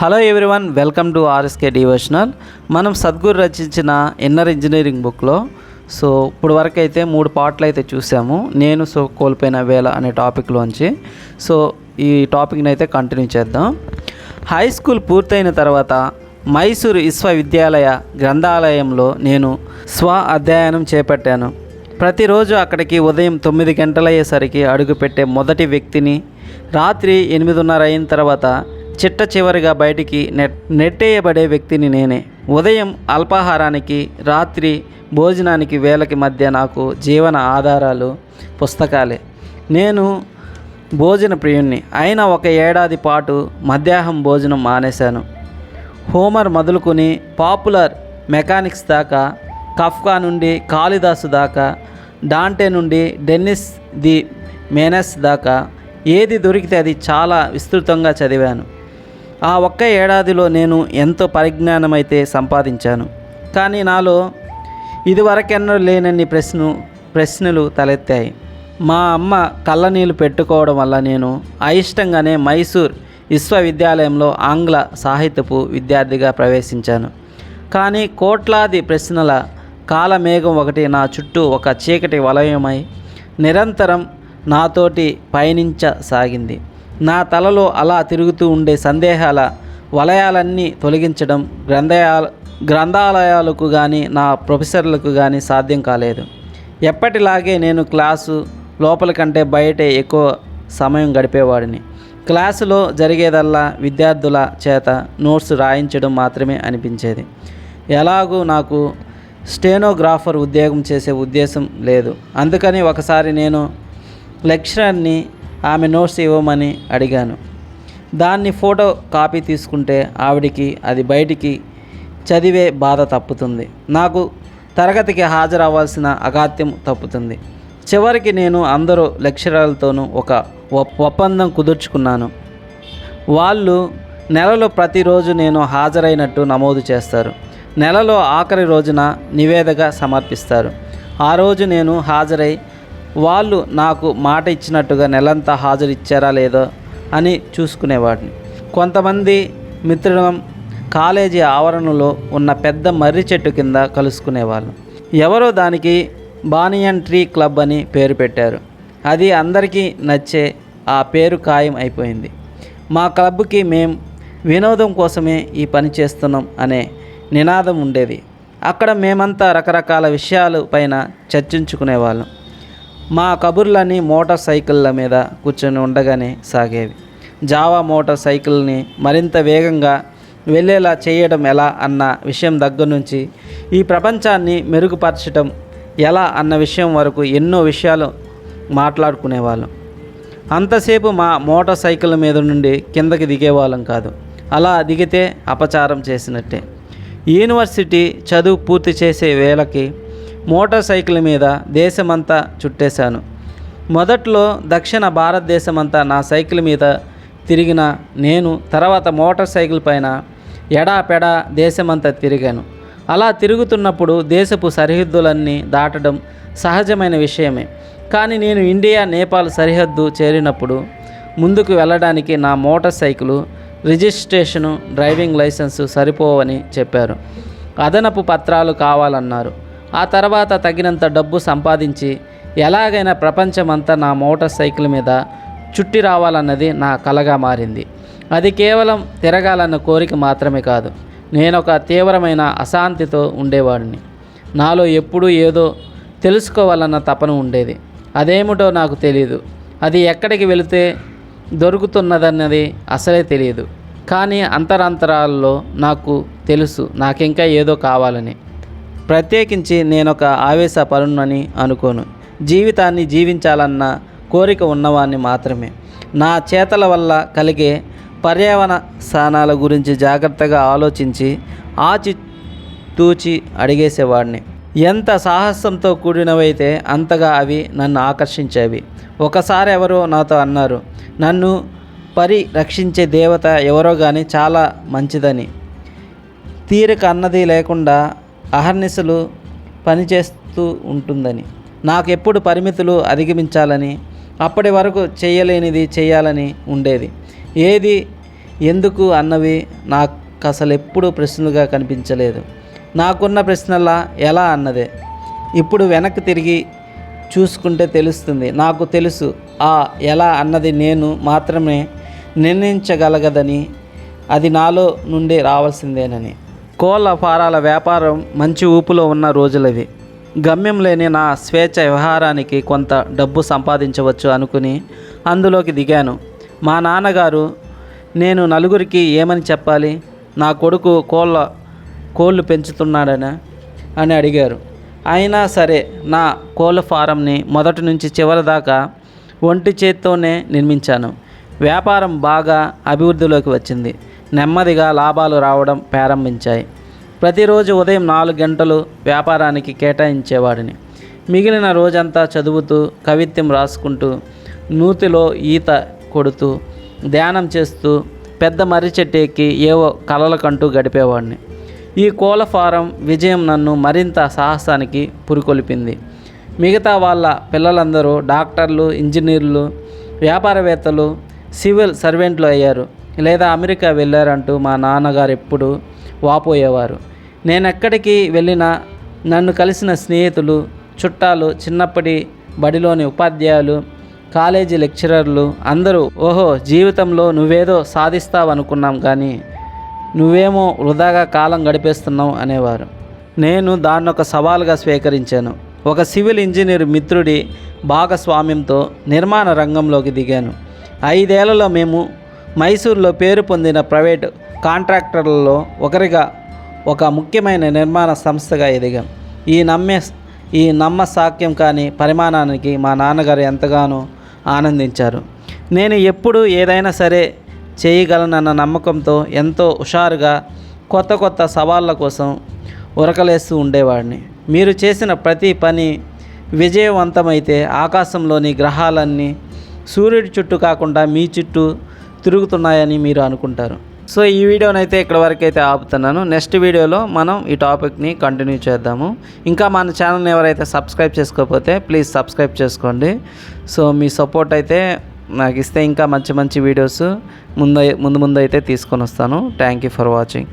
Hello everyone welcome to R S K devotional మనం సద్గురు రచించిన inner engineering బుక్లో so ఇప్పుడు వరకు అయితే మూడు పాటలు అయితే చూసాము. నేను సో కోల్పోయిన వేళ అనే టాపిక్లోంచి సో ఈ టాపిక్ని అయితే కంటిన్యూ చేద్దాం. హై స్కూల్ పూర్తయిన తర్వాత మైసూరు విశ్వవిద్యాలయ గ్రంథాలయంలో నేను స్వ అధ్యయనం చేపట్టాను. ప్రతిరోజు అక్కడికి ఉదయం తొమ్మిది గంటలయ్యేసరికి అడుగుపెట్టే మొదటి వ్యక్తిని రాత్రి ఎనిమిదిన్నర అయిన తర్వాత చిట్ట చివరిగా బయటికి నెట్ నెట్టేయబడే వ్యక్తిని నేనే. ఉదయం అల్పాహారానికి రాత్రి భోజనానికి వేలకి మధ్య నాకు జీవన ఆధారాలు పుస్తకాలే. నేను భోజన ప్రియుణ్ణి. అయినా ఒక ఏడాది పాటు మధ్యాహ్నం భోజనం మానేశాను. హోమర్ మొదలుకొని పాపులర్ మెకానిక్స్ దాకా కఫ్కా నుండి కాళిదాసు దాకా డాంటే నుండి డెన్నిస్ ది మేనస్ దాకా ఏది దొరికితే అది చాలా విస్తృతంగా చదివాను. ఆ ఒక్క ఏడాదిలో నేను ఎంతో పరిజ్ఞానం అయితే సంపాదించాను. కానీ నాలో ఇదివరకెన్నో లేనన్ని ప్రశ్న ప్రశ్నలు తలెత్తాయి. మా అమ్మ కళ్ళనీళ్ళు పెట్టుకోవడం వల్ల నేను అయిష్టంగానే మైసూర్ విశ్వవిద్యాలయంలో ఆంగ్ల సాహిత్యపు విద్యార్థిగా ప్రవేశించాను. కానీ కోట్లాది ప్రశ్నల కాలమేఘం ఒకటి నా చుట్టూ ఒక చీకటి వలయమై నిరంతరం నాతోటి పయనించసాగింది. నా తలలో అలా తిరుగుతూ ఉండే సందేహాల వలయాలన్నీ తొలగించడం గ్రంథాల గ్రంథాలయాలకు కానీ నా ప్రొఫెసర్లకు కానీ సాధ్యం కాలేదు. ఎప్పటిలాగే నేను క్లాసు లోపల కంటే బయటే ఎక్కువ సమయం గడిపేవాడిని. క్లాసులో జరిగేదల్లా విద్యార్థుల చేత నోట్స్ రాయించడం మాత్రమే అనిపించేది. ఎలాగూ నాకు స్టెనోగ్రాఫర్ ఉద్యోగం చేసే ఉద్దేశం లేదు. అందుకని ఒకసారి నేను లెక్చరర్ని ఆమె నోట్స్ ఇవ్వమని అడిగాను. దాన్ని ఫోటో కాపీ తీసుకుంటే ఆవిడికి అది బయటికి చదివే బాధ తప్పుతుంది. నాకు తరగతికి హాజరవ్వాల్సిన అగాత్యం తప్పుతుంది. చివరికి నేను అందరూ లెక్చరర్లతోనూ ఒక ఒప్పందం కుదుర్చుకున్నాను. వాళ్ళు నెలలో ప్రతిరోజు నేను హాజరైనట్టు నమోదు చేస్తారు. నెలలో ఆఖరి రోజున నివేదిక సమర్పిస్తారు. ఆ రోజు నేను హాజరై వాళ్ళు నాకు మాట ఇచ్చినట్టుగా నెలంతా హాజరు ఇచ్చారా లేదో అని చూసుకునేవాడిని. కొంతమంది మిత్రులం కాలేజీ ఆవరణలో ఉన్న పెద్ద మర్రి చెట్టు కింద కలుసుకునేవాళ్ళు. ఎవరో దానికి బానియన్ ట్రీ క్లబ్ అని పేరు పెట్టారు. అది అందరికీ నచ్చే ఆ పేరు ఖాయం అయిపోయింది. మా క్లబ్కి మేం వినోదం కోసమే ఈ పని చేస్తున్నాం అనే నినాదం ఉండేది. అక్కడ మేమంతా రకరకాల విషయాలు పైన చర్చించుకునేవాళ్ళం. మా కబుర్లన్నీ మోటార్ సైకిళ్ళ మీద కూర్చొని ఉండగానే సాగేవి. జావా మోటార్ సైకిల్ని మరింత వేగంగా వెళ్ళేలా చేయడం ఎలా అన్న విషయం దగ్గర నుంచి ఈ ప్రపంచాన్ని మెరుగుపరచడం ఎలా అన్న విషయం వరకు ఎన్నో విషయాలు మాట్లాడుకునేవాళ్ళం. అంతసేపు మా మోటార్ సైకిల్ మీద నుండి కిందకి దిగేవాళ్ళం కాదు. అలా దిగితే అపచారం చేసినట్టే. యూనివర్సిటీ చదువు పూర్తి చేసే వేళకి మోటార్ సైకిల్ మీద దేశమంతా చుట్టేశాను. మొదట్లో దక్షిణ భారతదేశమంతా నా సైకిల్ మీద తిరిగిన నేను తర్వాత మోటార్ సైకిల్ పైన ఎడాపెడా దేశమంతా తిరిగాను. అలా తిరుగుతున్నప్పుడు దేశపు సరిహద్దులన్నీ దాటడం సహజమైన విషయమే. కానీ నేను ఇండియా నేపాల్ సరిహద్దు చేరినప్పుడు ముందుకు వెళ్ళడానికి నా motorcycle registration driving licence సరిపోవని చెప్పారు. అదనపు పత్రాలు కావాలన్నారు. ఆ తర్వాత తగినంత డబ్బు సంపాదించి ఎలాగైనా ప్రపంచమంతా నా మోటార్ సైకిల్ మీద చుట్టి రావాలన్నది నా కలగా మారింది. అది కేవలం తిరగాలన్న కోరిక మాత్రమే కాదు నేను ఒక తీవ్రమైన అశాంతితో ఉండేవాడిని. నాలో ఎప్పుడూ ఏదో తెలుసుకోవాలన్న తపన ఉండేది. అదేమిటో నాకు తెలియదు అది ఎక్కడికి వెళితే దొరుకుతున్నదన్నది అసలే తెలియదు కానీ అంతరాంతరాల్లో నాకు తెలుసు నాకింకా ఏదో కావాలని. ప్రత్యేకించి నేను ఒక ఆవేశ పరుణ్ణని అనుకోను. జీవితాన్ని జీవించాలన్న కోరిక ఉన్నవాన్ని మాత్రమే. నా చేతల వల్ల కలిగే పర్యావరణ స్థానాల గురించి జాగ్రత్తగా ఆలోచించి ఆచి తూచి అడిగేసేవాడిని ఎంత సాహసంతో కూడినవైతే అంతగా అవి నన్ను ఆకర్షించేవి. ఒకసారి ఎవరో నాతో అన్నారు నన్ను పరిరక్షించే దేవత ఎవరో కానీ చాలా మంచిదని. తీరిక అన్నది లేకుండా అహర్నిశలు పనిచేస్తూ ఉంటుందని. నాకు ఎప్పుడు పరిమితులు అధిగమించాలని అప్పటి వరకు చేయలేనిది చేయాలని ఉండేది. ఏది ఎందుకు అన్నవి నాకు అసలు ఎప్పుడూ ప్రశ్నలుగా కనిపించలేదు. నాకున్న ప్రశ్నలా ఎలా అన్నదే. ఇప్పుడు వెనక్కి తిరిగి చూసుకుంటే తెలుస్తుంది. నాకు తెలుసు ఆ ఎలా అన్నది నేను మాత్రమే నిర్ణయించగలగదని అది నాలో నుండి రావాల్సిందేనని. కోళ్ళ ఫారాల వ్యాపారం మంచి ఊపులో ఉన్న రోజులవి. గమ్యం లేని నా స్వేచ్ఛ వ్యవహారానికి కొంత డబ్బు సంపాదించవచ్చు అనుకుని అందులోకి దిగాను. మా నాన్నగారు నేను నలుగురికి ఏమని చెప్పాలి? నా కొడుకు కోళ్ళ కోళ్ళు పెంచుతున్నాడని? అని అడిగారు. అయినా సరే నా కోళ్ళ ఫారంని మొదటి నుంచి చివరి దాకా ఒంటి చేత్తోనే నిర్మించాను. వ్యాపారం బాగా అభివృద్ధిలోకి వచ్చింది. నెమ్మదిగా లాభాలు రావడం ప్రారంభించాయి. ప్రతిరోజు ఉదయం నాలుగు గంటలు వ్యాపారానికి కేటాయించేవాడిని. మిగిలిన రోజంతా చదువుతూ కవిత్వం రాసుకుంటూ నూతిలో ఈత కొడుతూ ధ్యానం చేస్తూ పెద్ద మర్రి చెట్టు ఎక్కి ఏవో కలలకంటూ గడిపేవాడిని. ఈ కోళ్ళ ఫారం విజయం నన్ను మరింత సాహసానికి పురికొల్పింది. మిగతా వాళ్ళ పిల్లలందరూ డాక్టర్లు ఇంజనీర్లు వ్యాపారవేత్తలు సివిల్ సర్వెంట్లు అయ్యారు. లేదా అమెరికా వెళ్ళారంటూ మా నాన్నగారు ఎప్పుడు వాపోయేవారు. నేను ఎక్కడికి వెళ్ళినా నన్ను కలిసిన స్నేహితులు చుట్టాలు చిన్నప్పటి బడిలోని ఉపాధ్యాయులు కాలేజీ లెక్చరర్లు అందరూ ఓహో జీవితంలో నువ్వేదో సాధిస్తావనుకున్నాం కానీ నువ్వేమో వృధాగా కాలం గడిపేస్తున్నావు అనేవారు. నేను దాన్ని ఒక సవాల్గా స్వీకరించాను. ఒక సివిల్ ఇంజనీర్ మిత్రుడి భాగస్వామ్యంతో నిర్మాణ రంగంలోకి దిగాను. ఐదేళ్ళలో మేము మైసూర్లో పేరు పొందిన ప్రైవేట్ కాంట్రాక్టర్లలో ఒకరిగా ఒక ముఖ్యమైన నిర్మాణ సంస్థగా ఎదిగాం. ఈ నమ్మే ఈ నమ్మ సాక్యం కాని పరిమాణానికి మా నాన్నగారు ఎంతగానో ఆనందించారు. నేను ఎప్పుడు ఏదైనా సరే చేయగలనన్న నమ్మకంతో ఎంతో హుషారుగా కొత్త కొత్త సవాళ్ళ కోసం ఉరకలేస్తూ ఉండేవాడిని. మీరు చేసిన ప్రతి పని విజయవంతమైతే ఆకాశంలోని గ్రహాలన్నీ సూర్యుడి చుట్టూ కాకుండా మీ చుట్టూ తిరుగుతున్నాయని మీరు అనుకుంటారు. సో ఈ వీడియోనైతే ఇక్కడ వరకు అయితే ఆపుతున్నాను. నెక్స్ట్ వీడియోలో మనం ఈ టాపిక్ని కంటిన్యూ చేద్దాము. ఇంకా మన ఛానల్ని ఎవరైతే సబ్స్క్రైబ్ చేసుకోకపోతే ప్లీజ్ సబ్స్క్రైబ్ చేసుకోండి. సో మీ సపోర్ట్ అయితే నాకు ఇస్తే ఇంకా మంచి మంచి వీడియోస్ ముందు ముందు ముందు అయితే తీసుకొని వస్తాను థ్యాంక్ యూ ఫర్ వాచింగ్.